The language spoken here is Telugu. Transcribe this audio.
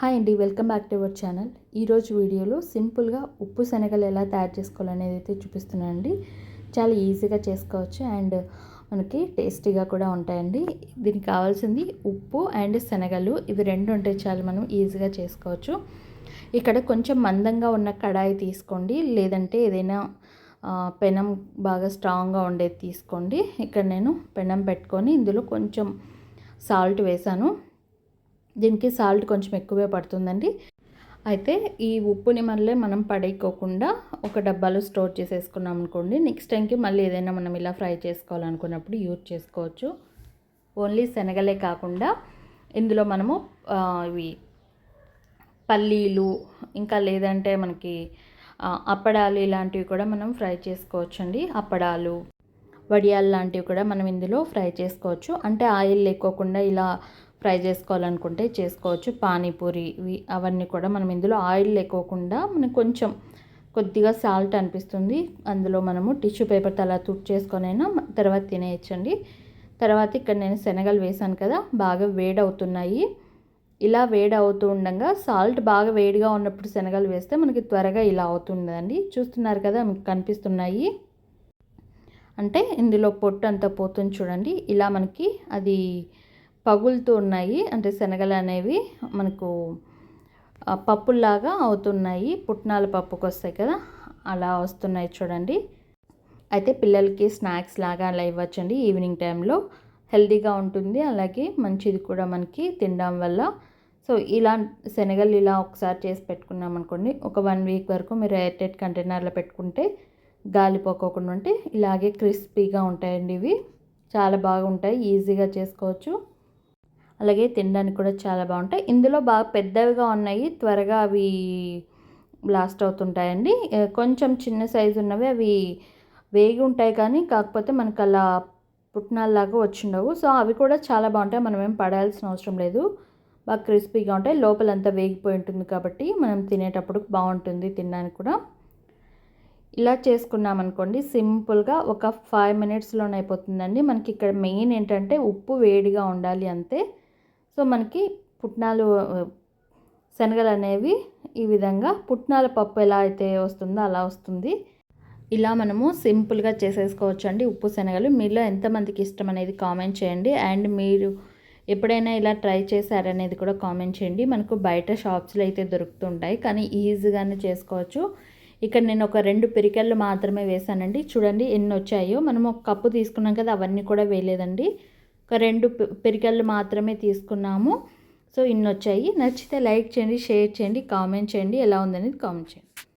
హాయ్ అండి welcome back to our channel. ఈరోజు వీడియోలో సింపుల్గా ఉప్పు శనగలు ఎలా తయారు చేసుకోవాలనేది అయితే చూపిస్తున్నానండి. చాలా ఈజీగా చేసుకోవచ్చు అండ్ మనకి టేస్టీగా కూడా ఉంటాయండి. దీనికి కావాల్సింది ఉప్పు అండ్ శనగలు. ఇవి రెండు ఉంటే చాలు మనం ఈజీగా చేసుకోవచ్చు. ఇక్కడ కొంచెం మందంగా ఉన్న కడాయి తీసుకోండి. లేదంటే ఏదైనా పెనం బాగా స్ట్రాంగ్గా ఉండేది తీసుకోండి. ఇక్కడ నేను పెనం పెట్టుకొని ఇందులో కొంచెం సాల్ట్ వేసాను. దీనికి సాల్ట్ కొంచెం ఎక్కువే పడుతుందండి. అయితే ఈ ఉప్పుని మళ్ళీ మనం పడేయకోకుండా ఒక డబ్బాలో స్టోర్ చేసేసుకున్నాం అనుకోండి నెక్స్ట్ టైంకి మళ్ళీ ఏదైనా మనం ఇలా ఫ్రై చేసుకోవాలనుకున్నప్పుడు యూజ్ చేసుకోవచ్చు. ఓన్లీ శనగలే కాకుండా ఇందులో మనము ఇవి పల్లీలు ఇంకా లేదంటే మనకి అప్పడాలు ఇలాంటివి కూడా మనం ఫ్రై చేసుకోవచ్చు అండి అప్పడాలు వడియాలు లాంటివి కూడా మనం ఇందులో ఫ్రై చేసుకోవచ్చు. అంటే ఆయిల్ లేకోకుండా ఇలా ఫ్రై చేసుకోవాలనుకుంటే చేసుకోవచ్చు. పానీపూరి ఇవి అవన్నీ కూడా మనం ఇందులో ఆయిల్ లేకోకుండా మనం కొంచెం కొద్దిగా సాల్ట్ అనిపిస్తుంది. అందులో మనము టిష్యూ పేపర్ తలా చేసుకొనైనా తర్వాత తినేయచ్చండి. తర్వాత ఇక్కడ నేను శనగలు వేసాను కదా బాగా వేడవుతున్నాయి. ఇలా వేడి అవుతూ ఉండగా సాల్ట్ బాగా వేడిగా ఉన్నప్పుడు శనగలు వేస్తే మనకి త్వరగా ఇలా అవుతుందండి. చూస్తున్నారు కదా మీకు కనిపిస్తున్నాయి. అంటే ఇందులో పొట్టు అంతా పోతుంది చూడండి. ఇలా మనకి అది పగులుతూ ఉన్నాయి. అంటే శనగలు అనేవి మనకు పప్పుల్లాగా అవుతున్నాయి. పుట్నాల పప్పుకు వస్తాయి కదా అలా వస్తున్నాయి చూడండి. అయితే పిల్లలకి స్నాక్స్ లాగా అలా ఇవ్వచ్చండి ఈవినింగ్ టైంలో. హెల్తీగా ఉంటుంది అలాగే మంచిది కూడా మనకి తినడం వల్ల. సో ఇలా శనగలు ఇలా ఒకసారి చేసి పెట్టుకున్నాం అనుకోండి ఒక వన్ వీక్ వరకు మీరు ఎయిర్టెడ్ కంటైనర్లో పెట్టుకుంటే గాలిపోకోకుండా ఉంటే ఇలాగే క్రిస్పీగా ఉంటాయండి ఇవి. చాలా బాగుంటాయి ఈజీగా చేసుకోవచ్చు. అలాగే తినడానికి కూడా చాలా బాగుంటాయి. ఇందులో బాగా పెద్దవిగా ఉన్నాయి. త్వరగా అవి బ్లాస్ట్ అవుతుంటాయండి. కొంచెం చిన్న సైజు ఉన్నవి అవి వేగి ఉంటాయి కానీ కాకపోతే మనకు అలా పుట్నాల్లాగా వచ్చిండవు. సో అవి కూడా చాలా బాగుంటాయి. మనం ఏం పడాల్సిన అవసరం లేదు. బాగా క్రిస్పీగా ఉంటాయి. లోపలంతా వేగిపోయి ఉంటుంది కాబట్టి మనం తినేటప్పుడు బాగుంటుంది తినడానికి కూడా. ఇలా చేసుకున్నాం అనుకోండి సింపుల్గా ఒక ఫైవ్ మినిట్స్లోనే అయిపోతుందండి. మనకి ఇక్కడ మెయిన్ ఏంటంటే ఉప్పు వేడిగా ఉండాలి అంతే. సో మనకి పుట్నాలు శనగలు అనేవి ఈ విధంగా పుట్నాల పప్పు ఎలా అయితే వస్తుందో అలా వస్తుంది. ఇలా మనము సింపుల్గా చేసేసుకోవచ్చు అండి ఉప్పు శనగలు. మీలో ఎంతమందికి ఇష్టం అనేది కామెంట్ చేయండి. అండ్ మీరు ఎప్పుడైనా ఇలా ట్రై చేశారనేది కూడా కామెంట్ చేయండి. మనకు బయట షాప్స్లో అయితే దొరుకుతుంటాయి కానీ ఈజీగానే చేసుకోవచ్చు. ఇక్కడ నేను ఒక రెండు పిరికెళ్ళు మాత్రమే వేసానండి చూడండి ఎన్ని వచ్చాయో. మనం ఒక కప్పు తీసుకున్నాం కదా అవన్నీ కూడా వేయలేదండి. ఒక రెండు పెరిగళ్ళు మాత్రమే తీసుకున్నాము. సో ఇన్ని వచ్చాయి నచ్చితే లైక్ చేయండి షేర్ చేయండి కామెంట్ చేయండి. ఎలా ఉందనేది కామెంట్ చేయండి.